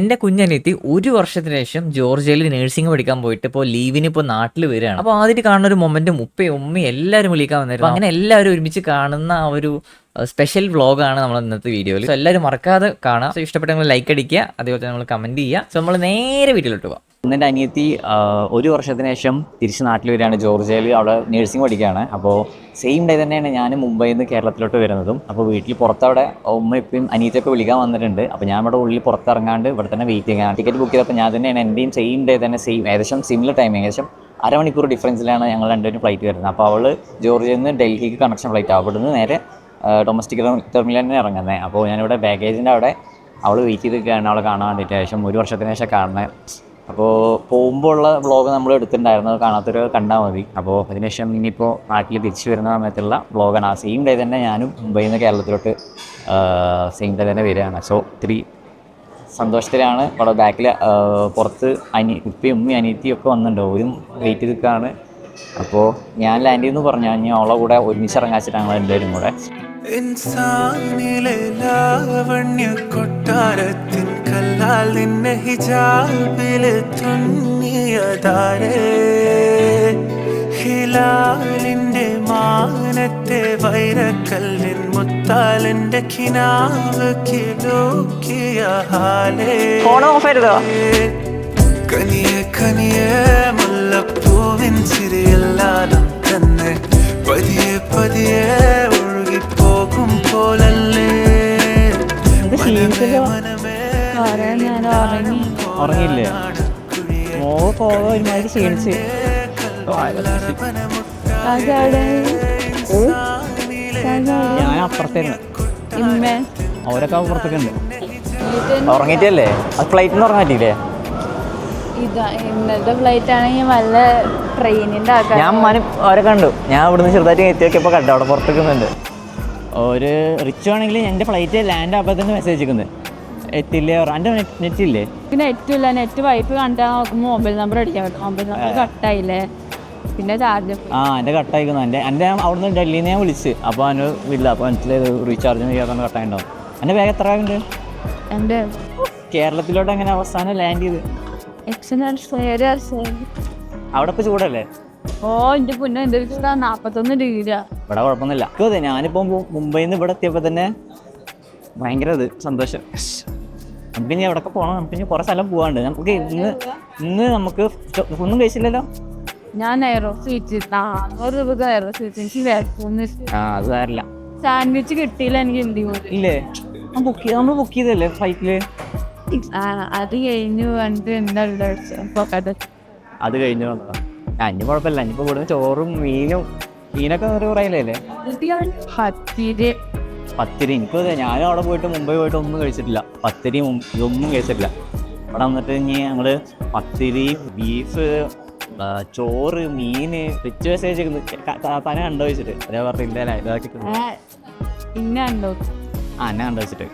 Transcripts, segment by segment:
എന്റെ കുഞ്ഞനിയത്തി ഒരു വർഷത്തിന് ശേഷം ജോർജിയയിൽ നഴ്സിംഗ് പഠിക്കാൻ പോയിട്ട് ഇപ്പോൾ ലീവിന് ഇപ്പോൾ നാട്ടിൽ വരികയാണ്. അപ്പോൾ ആദ്യമായിട്ട് കാണുന്ന ഒരു മൊമെന്റും ഉപ്പയും ഉമ്മയും എല്ലാവരും വിളിക്കാൻ വന്നിരുന്നു. അങ്ങനെ എല്ലാവരും ഒരുമിച്ച് കാണുന്ന ആ ഒരു സ്പെഷ്യൽ വ്ളോഗാണ് നമ്മൾ ഇന്നത്തെ വീഡിയോയിൽ എല്ലാവരും മറക്കാതെ കാണാം. ഇഷ്ടപ്പെട്ടെങ്കിൽ ലൈക്ക് അടിക്കുക അതേപോലെ നമ്മൾ കമന്റ് ചെയ്യുക. സോ നമ്മൾ നേരെ വീഡിയോയിലോട്ട് പോകാം എന്റെ അനിയത്തി ഒരു വർഷത്തിന് ശേഷം തിരിച്ച് നാട്ടിൽ വരികയാണ്. ജോർജിയയിൽ അവിടെ നഴ്സിംഗ് പഠിക്കുകയാണ്. അപ്പോൾ സെയിം ഡേ തന്നെയാണ് ഞാൻ മുംബൈയിൽ നിന്ന് കേരളത്തിലോട്ട് വരുന്നതും. അപ്പോൾ വീട്ടിൽ പുറത്തവിടെ ഉമ്മ ഇപ്പം അനിയത്തിയൊക്കെ വിളിക്കാൻ വന്നിട്ടുണ്ട്. അപ്പോൾ ഞാൻ ഇവിടെ ഉള്ളിൽ പുറത്തിറങ്ങാണ്ട് ഇവിടെ തന്നെ വെയിറ്റ് ചെയ്യാൻ ടിക്കറ്റ് ബുക്ക് ചെയ്തപ്പോൾ ഞാൻ തന്നെയാണ് എന്റെയും സെയിം ഡേ തന്നെ സെയിം ഏകദേശം സിമിലർ ടൈം ഏകദേശം അരമണിക്കൂർ ഡിഫറൻസിലാണ് ഞങ്ങൾ രണ്ടുപേരും ഫ്ലൈറ്റ് വരുന്നത്. അപ്പോൾ അവൾ ജോർജിയയിൽ നിന്ന് ഡൽഹിക്ക് കണക്ഷൻ ഫ്ലൈറ്റ് അവിടുന്ന് നേരെ ഡൊമസ്റ്റിക് ടെർമിനലിൽ തന്നെ ഇറങ്ങുന്നത്. അപ്പോൾ ഞാനിവിടെ ബാഗേജിന്റെ അവിടെ അവൾ വെയിറ്റ് ചെയ്ത് അവളെ കാണാൻ വേണ്ടിയിട്ട് ശേഷം ഒരു വർഷത്തിന് ശേഷം കാണുന്നത്. അപ്പോൾ പോകുമ്പോൾ ഉള്ള വ്ളോഗ് നമ്മൾ എടുത്തിട്ടുണ്ടായിരുന്നു കാണാത്തൊരു കണ്ടാൽ മതി. അപ്പോൾ അതിനുശേഷം ഇനിയിപ്പോൾ നാട്ടിൽ തിരിച്ചു വരുന്ന സമയത്തുള്ള വ്ളോഗാണ് ആ സെയിം ഡേ തന്നെ ഞാനും മുംബൈയിൽ നിന്ന് കേരളത്തിലോട്ട് സെയിം ഡേ തന്നെ വരികയാണ്. സോ ഇത്തിരി സന്തോഷത്തിലാണ്. അവിടെ ബാക്കിൽ പുറത്ത് അനി ഉപ്പയും ഉമ്മയും അനിയത്തിയും ഒക്കെ വന്നിട്ടുണ്ട്. ഒരു വെയിറ്റ് നിൽക്കുകയാണ് അപ്പോൾ ഞാൻ ലാൻഡ് ചെയ്യുന്നു പറഞ്ഞു. ഞാൻ അവളെ കൂടെ ഒരുമിച്ച് ഇറങ്ങാച്ചിട്ടാണ് രണ്ടുപേരും കൂടെ. കൊട്ടാരത്തിൻ കല്ലാൽ നിന്നെ ഹിജാബിൽ തുന്നിയതാരേ ഹിലാലിന്റെ മാനത്തെ വൈരക്കല്ലിൻ മുത്താലിന്റെ കിനാവ് കിലോക്കിയ ഹാലേ. കനിയെ കനിയെ മുല്ലപ്പൂവിൻ ചിരിയെല്ലാം തന്നെ. പതിയെ പതിയെ ഒഴുകിപ്പോകും പോലല്ലേ. മനമേ മനമേ. കുറേ നേരം ഉറങ്ങി? ഉറങ്ങിയില്ലേ? മോൾ പോകാൻ ഒരുമാതിരി ക്ഷീണിച്ച്. ഞാൻ അപ്പുറത്തേന്ന് ഇമ്മ. അവരൊക്കെ അപ്പുറത്തൊക്കെ ഉണ്ട് ഉറങ്ങിയിട്ടല്ലേ? അത് ഫ്ലൈറ്റിൽ നിന്ന് ഉറങ്ങാറ്റില്ലേ പറ്റിയില്ലേ ഇതാ ഇന്നത്തെ ഫ്ലൈറ്റ് ആണെങ്കിൽ വല്ല ആൾക്കാർ ഞാൻ മനം അവരെ കണ്ടു. ഞാൻ ഇവിടുന്ന് ചെറുതായിട്ട് കണ്ടു. അവിടെ പുറത്തേക്കുന്നുണ്ട് ഒരു റിച്ച് ആണെങ്കിൽ എന്റെ ഫ്ലൈറ്റ് ലാൻഡ് ആകുമ്പോൾ തന്നെ മെസ്സേജ് അയക്കുന്നത് എത്തില്ലേ എന്റെ നെറ്റ് ഇല്ലേ? പിന്നെ ഇല്ല നെറ്റ് വൈഫ് കണ്ടാൽ നോക്കുമ്പോൾ മൊബൈൽ നമ്പർ അടിക്കാൻ മൊബൈൽ നമ്പർ കട്ടായില്ലേ പിന്നെ ചാർജ് ആ എന്റെ കട്ടായിക്കുന്നു എന്റെ എന്റെ അവിടുന്ന് ഡൽഹിയിൽ നിന്ന് ഞാൻ വിളിച്ച്. അപ്പോൾ അവന് ഇല്ല അപ്പോൾ മനസ്സിലായത് റീചാർജ് ചെയ്യാതെ കട്ടായിട്ടുണ്ടാവും എന്റെ ബാഗ് എത്ര ഉണ്ട്? എന്റെ കേരളത്തിലോട്ട് അങ്ങനെ അവസാനം ലാൻഡ് ചെയ്ത്? അവിടെ ഇപ്പൊ ചൂടല്ലേ? ഓ എന്റെ പുന്നെ എന്റെ ചൂടാ. നാപ്പത്തൊന്ന് ഡിഗ്രിയാ ഇവിടെ കുഴപ്പമൊന്നുമില്ല. ഞാനിപ്പോ മുംബൈന്ന് ഞാനിപ്പോൾ മുംബൈയിൽ നിന്ന് ഇവിടെ എത്തിയപ്പോ തന്നെ ഭയങ്കര സന്തോഷം. നമുക്ക് ഇനി എവിടെയൊക്കെ പോകണം നമുക്ക് ഇനി കുറേ സ്ഥലം പോകാണ്ട് നമുക്ക് ഇന്ന് ഇന്ന് നമുക്ക് ഒന്നും കഴിച്ചില്ലല്ലോ? ഞാൻ നെയ്റോ സ്വീറ്റ് നാന്നൂറ് സ്വീറ്റ് എനിക്ക് ആ അത് സാൻഡ്വിച്ച് കിട്ടിയില്ല എനിക്ക് എന്ത് ഇല്ലേ? ബുക്ക് ചെയ്ത് നമ്മൾ ബുക്ക് ചെയ്തല്ലേ ഫ്ലൈറ്റിൽ അത് കഴിഞ്ഞു വന്നിട്ട് എന്താ അത് കഴിഞ്ഞു വന്നോ ഇനി കുഴപ്പമില്ല. ഇനിയിപ്പോൾ കൂടുതൽ ചോറും മീനും മീനൊക്കെ ഒരു പത്തിരി. എനിക്കും ഞാനും അവിടെ പോയിട്ട് മുംബൈ പോയിട്ട് ഒന്നും കഴിച്ചിട്ടില്ല. പത്തിരി ഇതൊന്നും കഴിച്ചിട്ടില്ല. അവിടെ വന്നിട്ട് ഇനി ഞങ്ങൾ പത്തിരി ബീഫ് ചോറ് മീന് റിച്ച് മെസ്സേജ് തന്നെ കണ്ടു വെച്ചിട്ട് അതേ പറഞ്ഞില്ല പിന്നെ ഉണ്ടോ ആ എന്നെ കണ്ടു വെച്ചിട്ട്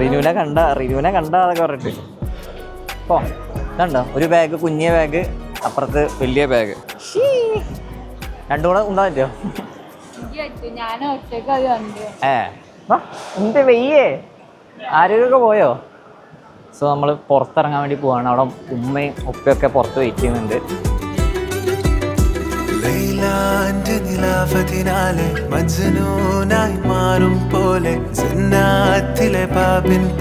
റിനുവിനെ കണ്ട റിനുവിനെ കണ്ട അതൊക്കെ പറഞ്ഞിട്ട്. പോ ഇതുണ്ടോ? ഒരു ബാഗ് കുഞ്ഞിയ ബാഗ് അപ്പുറത്ത് വലിയ ബാഗ് രണ്ടും കൂടെ ഉണ്ടാ ഏ. എന്ത് വെയ്യേ? ആരോഗ്യമൊക്കെ പോയോ? സോ നമ്മൾ പുറത്തിറങ്ങാൻ വേണ്ടി പോവാണ്. അവിടെ ഉമ്മയും ഉപ്പയൊക്കെ പുറത്ത് വെയിറ്റ് ചെയ്യുന്നുണ്ട്. മജ്നൂനായി മാറും പോലെ ജന്നാത്തിലെ പാപിൻ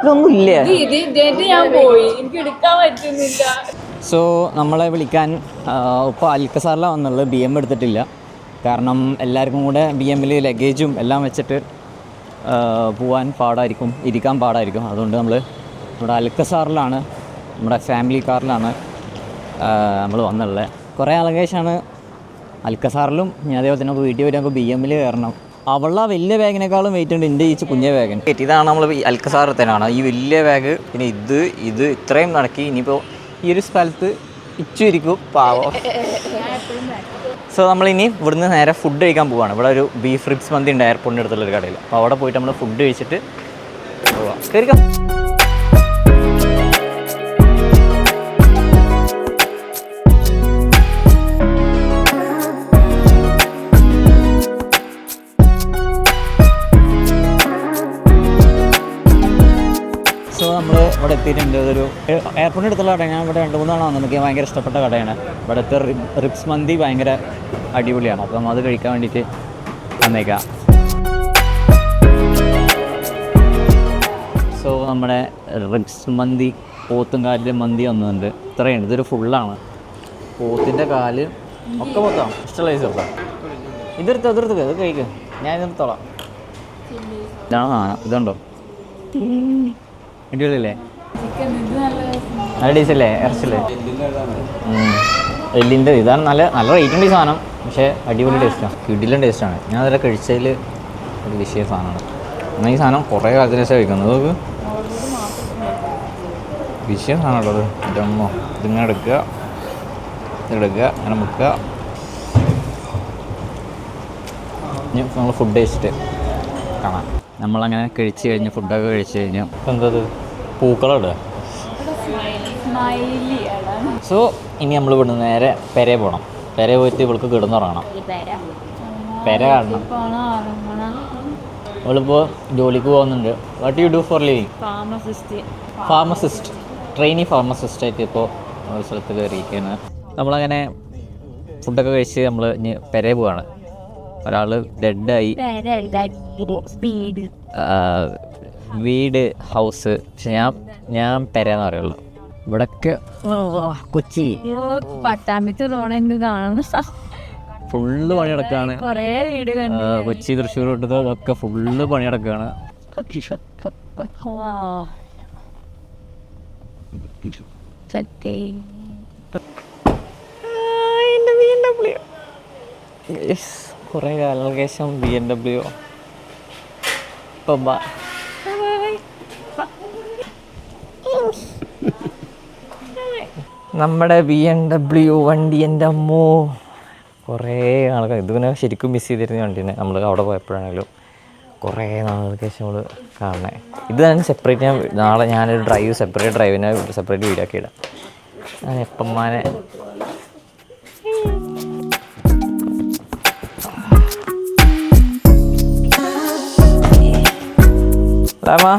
ഇതൊന്നും ഇല്ലേ ഞാൻ പോയി. എനിക്ക് എടുക്കാൻ പറ്റുന്നില്ല. സോ നമ്മളെ വിളിക്കാൻ ഇപ്പോൾ അൽക്കസാറിലാണ് വന്നുള്ളത് ബി എം എടുത്തിട്ടില്ല. കാരണം എല്ലാവർക്കും കൂടെ ബി എമ്മിൽ ലഗേജും എല്ലാം വെച്ചിട്ട് പോവാൻ പാടായിരിക്കും ഇരിക്കാൻ പാടായിരിക്കും. അതുകൊണ്ട് നമ്മൾ നമ്മുടെ അൽക്കസാറിലാണ് നമ്മുടെ ഫാമിലി കാറിലാണ് നമ്മൾ വന്നുള്ളത് കുറേ അലഗേഷാണ് അൽക്കസാറിലും ഞാൻ അതേപോലെ തന്നെ വീട്ടിൽ വരുമ്പോൾ ബി എമ്മിൽ കയറണം. അവളുടെ ആ വലിയ ബാഗിനേക്കാളും വെയിറ്റ് ഉണ്ട് എന്റെ ഈ കുഞ്ഞ ബാഗിന്. ഇതാണ് നമ്മൾ അൽക്കസാറത്തേനാണ്. ഈ വലിയ ബാഗ് പിന്നെ ഇത് ഇത് ഇത്രയും നടക്കി ഇനിയിപ്പോൾ ഈ ഒരു സ്ഥലത്ത് ഇച്ചിരിക്കും പാവം. സോ നമ്മളിനി ഇവിടുന്ന് നേരെ ഫുഡ് കഴിക്കാൻ പോവാണ്. ഇവിടെ ഒരു ബീഫ് റിബ്സ് മന്തി ഉണ്ട് എയർപോർട്ടിന്റെ അടുത്തുള്ള ഒരു കടയിൽ അപ്പോൾ അവിടെ പോയിട്ട് നമ്മൾ ഫുഡ് കഴിച്ചിട്ട് പോവാം. കയറിക്കാം നമ്മൾ ഇവിടെ എത്തിയിട്ടുണ്ട്. ഇതൊരു എയർപോർട്ടിന്റെ അടുത്തുള്ള കട ഞാൻ ഇവിടെ രണ്ട് മൂന്ന് തവണ എനിക്ക് ഭയങ്കര ഇഷ്ടപ്പെട്ട കടയാണ്. ഇവിടുത്തെ റിപ്സ് മന്തി ഭയങ്കര അടിപൊളിയാണ്. അപ്പം അത് കഴിക്കാൻ വേണ്ടിയിട്ട് വന്നേക്കാം. സോ നമ്മുടെ റിപ്സ് മന്തി പോത്തും കാലിലെ മന്തി വന്നിട്ടുണ്ട്. ഇത്രയുണ്ട് ഇതൊരു ഫുള്ളാണ് പോത്തിന്റെ കാൽ ഒക്കെ മൊത്തം ഇഷ്ടമുള്ള പൈസ ഒക്കെ ഇതെടുത്ത് അതെടുത്ത് ഇത് കഴിക്കുക ഞാൻ ഇതെടുത്തോളാം. ഇതാണ് സാധനം. ഇതുണ്ടോ? അടിപൊളിയല്ലേ? നല്ല അല്ലേ? ഇറച്ചല്ലേ? എല്ലിന്റെ ഇതാണ് നല്ല നല്ല റേറ്റ് ഉണ്ട് ഈ സാധനം. പക്ഷേ അടിപൊളി ടേസ്റ്റാണ് കിടിലും ടേസ്റ്റാണ് ഞാൻ അതിലെ കഴിച്ചതിൽ ഒരു വിഷയ സാധനമാണ്. എന്നാൽ ഈ സാധനം കുറേ കാലത്തിന് ശേഷം കഴിക്കുന്നത്. നോക്ക്. വിഷയം സാധനമുള്ളത് ജമ്മോ ഇതിങ്ങനെ എടുക്കുക. ഇതെടുക്കുക അങ്ങനെ മുക്കുക. ഇനി നമ്മൾ ഫുഡ് ടേസ്റ്റ് കാണാം. നമ്മളങ്ങനെ കഴിച്ച് കഴിഞ്ഞ് ഫുഡൊക്കെ കഴിച്ച് കഴിഞ്ഞു. എന്തത് സോ ഇനി നമ്മൾ ഇവിടുന്ന് നേരെ പെരെ പോകണം പെരെ പോയിട്ട് ഇവൾക്ക് കിടന്നുറങ്ങണം. പെര. കാണണം. അവളിപ്പോ ജോലിക്ക് പോകുന്നുണ്ട്. What you do for living pharmacist pharmacist trainee pharmacist ആയിട്ട് ഇപ്പോൾ ഒരു സ്ഥലത്ത് കയറിയിരിക്കുകയാണ്. നമ്മളങ്ങനെ ഫുഡൊക്കെ കഴിച്ച് നമ്മൾ ഇനി പെരെ പോവാണ്. ഒരാൾ ഡെഡായി. സ്പീഡ് വീട്. ഹൗസ്. പക്ഷെ ഞാൻ ഞാൻ പെരയെന്ന് പറയുള്ളൂ. ഇവിടൊക്കെ കൊച്ചി. പട്ടാമ്പി തുറവണെന്ന് കാണുന്നു ഫുള്ള് പണിയെടുക്കാണ്. കൊറേ വീട് കണ്ടു. ആ, കൊച്ചി തൃശ്ശൂർ തൊട്ടത് ഒക്കെ ഫുള്ള് പണിയെടുക്കാണ്. സത്യം. കുറേ കാലങ്ങൾക്ക് ശേഷം ബി എം ഡബ്ല്യു ഇപ്പം നമ്മുടെ ബി എം ഡബ്ല്യു വണ്ടി എന്റെ അമ്മോ. കുറേ ആൾക്കാർ ഇതുപോലെ ശരിക്കും മിസ് ചെയ്തിരുന്ന വണ്ടീനെ നമ്മൾ അവിടെ പോയപ്പോഴാണെങ്കിലും കുറേ നാളുകൾക്ക് ശേഷം നമ്മൾ കാണണേ ഇത് തന്നെ സെപ്പറേറ്റ് ഞാൻ നാളെ ഞാനൊരു ഡ്രൈവ് സെപ്പറേറ്റ് ഡ്രൈവിനെ സെപ്പറേറ്റ് വീഡിയോ ആക്കി ഇടാം. ഞാൻ എപ്പന്മാനെ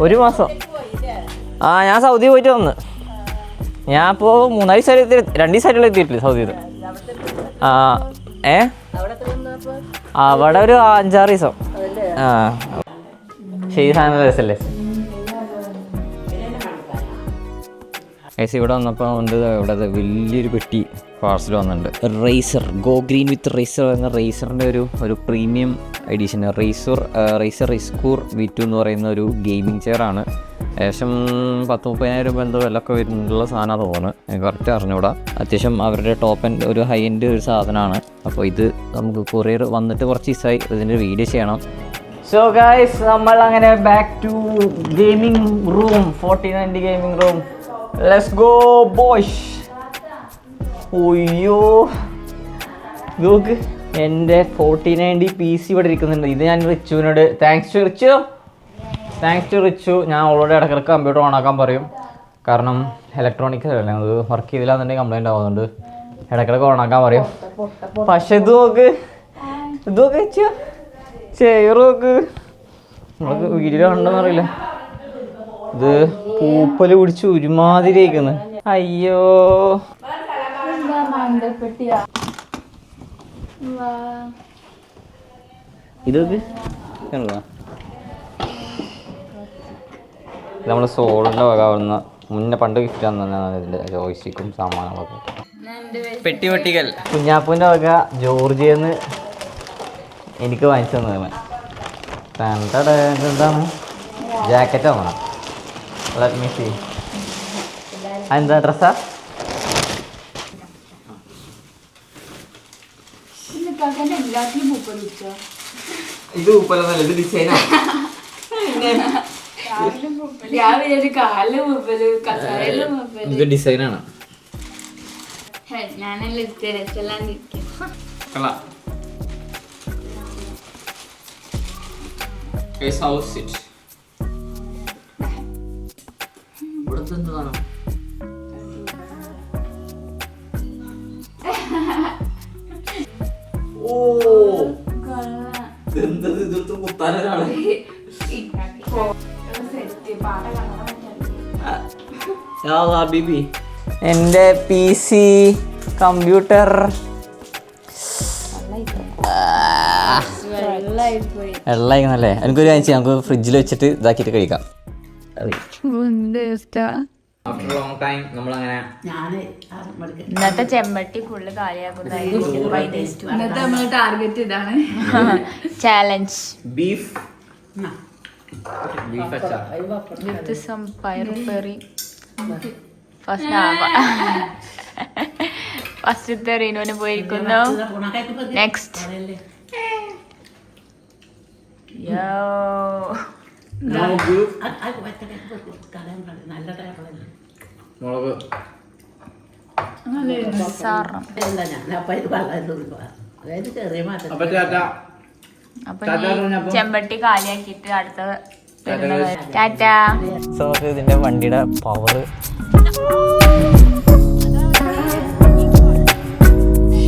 ഒരു മാസം. ആ ഞാൻ സൗദി പോയിട്ട് വന്ന്. ഞാൻ ഇപ്പോൾ മൂന്നാൽ ദിവസമായിട്ട് എത്തി രണ്ട് ദിവസമായിട്ടുള്ള എത്തിയിട്ടില്ല സൗദിയിൽ ആ ഏ? അവിടെ ഒരു അഞ്ചാറ് ദിവസം. ആ. ശരി സാധനം രസമല്ലേ ഏസി ഇവിടെ വന്നപ്പോൾ ഉണ്ട് ഇവിടെ വലിയൊരു പെട്ടി പാർസൽ വന്നിട്ടുണ്ട്. Razer go green with razer എന്ന റേസറിന്റെ ഒരു ഒരു പ്രീമിയം എഡിഷൻ റേസർ റേസർ റിസ്കൂർ വി ടു എന്ന് പറയുന്ന ഒരു ഗെയിമിംഗ് ചെയറാണ് ഏകദേശം പത്ത് മുപ്പതിനായിരം രൂപ എന്തോ വിലക്കെ വരുന്നുള്ള സാധനമാണ് തോന്നുന്നത്. എനിക്ക് കറക്റ്റ് അറിഞ്ഞൂടാ. അത്യാവശ്യം അവരുടെ ടോപ്പ് എൻഡ് ഒരു ഹൈ എൻഡ് ഒരു സാധനമാണ്. അപ്പോൾ ഇത് നമുക്ക് കൊറിയർ വന്നിട്ട് കുറച്ച് ദിവസമായി ഇതിന്റെ വീഡിയോ ചെയ്യണം. സോ ഗൈസ് നമ്മൾ അങ്ങനെ back to gaming room forty ninety gaming room let's go boys. ഓയ്യോ നോക്ക് എന്റെ ഫോർട്ടി നയന്റി പി സി ഇവിടെ ഇരിക്കുന്നുണ്ട്. ഇത് ഞാൻ റിച്ചുവിനോട് thanks to Richu. Thanks to Richu. ഞാൻ ഓൾറെഡി ഇടക്കിടക്ക് കമ്പ്യൂട്ടർ ഓണാക്കാൻ പറയും. കാരണം ഇലക്ട്രോണിക്സ് അല്ലേ? അത് വർക്ക് ചെയ്തില്ലാന്നുണ്ടെങ്കിൽ കംപ്ലൈന്റ് ആവുന്നുണ്ട്. ഇടയ്ക്കിടയ്ക്ക് ഓണാക്കാൻ പറയും. പക്ഷെ ഇത് നോക്ക്. ഇത് നോക്ക് ചെയർ നോക്ക്. നമുക്ക് വീഡിയോ കണ്ടെന്ന് അറിയില്ല. ഇത് പൂപ്പൽ പിടിച്ച് ഒരുമാതിരി ആയിക്കുന്നു അയ്യോ. ഇതൊക്കെ? നമ്മൾ സോളിന്റെ വകാവുന്ന മുന്നേ പണ്ട് ഗിഫ്റ്റ് തന്നാണ് ഇതിന്റെ ജോയ്സ്റ്റിക്കും സാമാനങ്ങളൊക്കെ. പെട്ടി പെട്ടികൾ കുഞ്ഞാപ്പൂന്റെ വക ജോർജിയെന്ന് എനിക്ക് വാങ്ങിച്ചു തന്നതാണ്. എന്താണ്? ജാക്കറ്റ് വന്നോ ലെറ്റ് മീ സീ അതെന്താ ഡ്രസ്സാ എല്ലാത്തിലും മുപ്പത് ഉച്ച ഇത് ഉപ്പലൊന്നല്ല ഇത് മുപ്പത് ഇത് ഡിസൈനാണ് ഞാനല്ല Guys, how's it? ഇവിടുത്തെ എന്താണ് ഓ ഇതെന്തത് ഇതൊരു കുത്താനൊരാൾ എന്റെ പി സി കമ്പ്യൂട്ടർ വെള്ളമായിരുന്നല്ലേ എനിക്കൊരു ചെയ്യാം. നമുക്ക് ഫ്രിഡ്ജിൽ വെച്ചിട്ട് ഇതാക്കിയിട്ട് കഴിക്കാം. ആഫ്റ്റർ ലോങ് ടൈം നമ്മളങ്ങനെ ഇന്നത്തെ ചെമ്പട്ടി ഫുള്ള് നമ്മൾ ടാർഗറ്റ് ഇതാണ്. ചാലഞ്ച് ബീഫ് ബീഫ് അച്ചാർ. വിത്ത് സം പയർ പെറി ഫസ്റ്റ് ഫസ്റ്റത്തെ റീനുവിന് പോയിരിക്കുന്നു. നെക്സ്റ്റ് മുളക്. അപ്പൊ ചേട്ടാ അപ്പൊ ഈ ചെമ്പട്ടി കാലിയാക്കിയിട്ട് അടുത്ത ടാറ്റാ സോ ഇതിന്റെ വണ്ടിയുടെ പവർ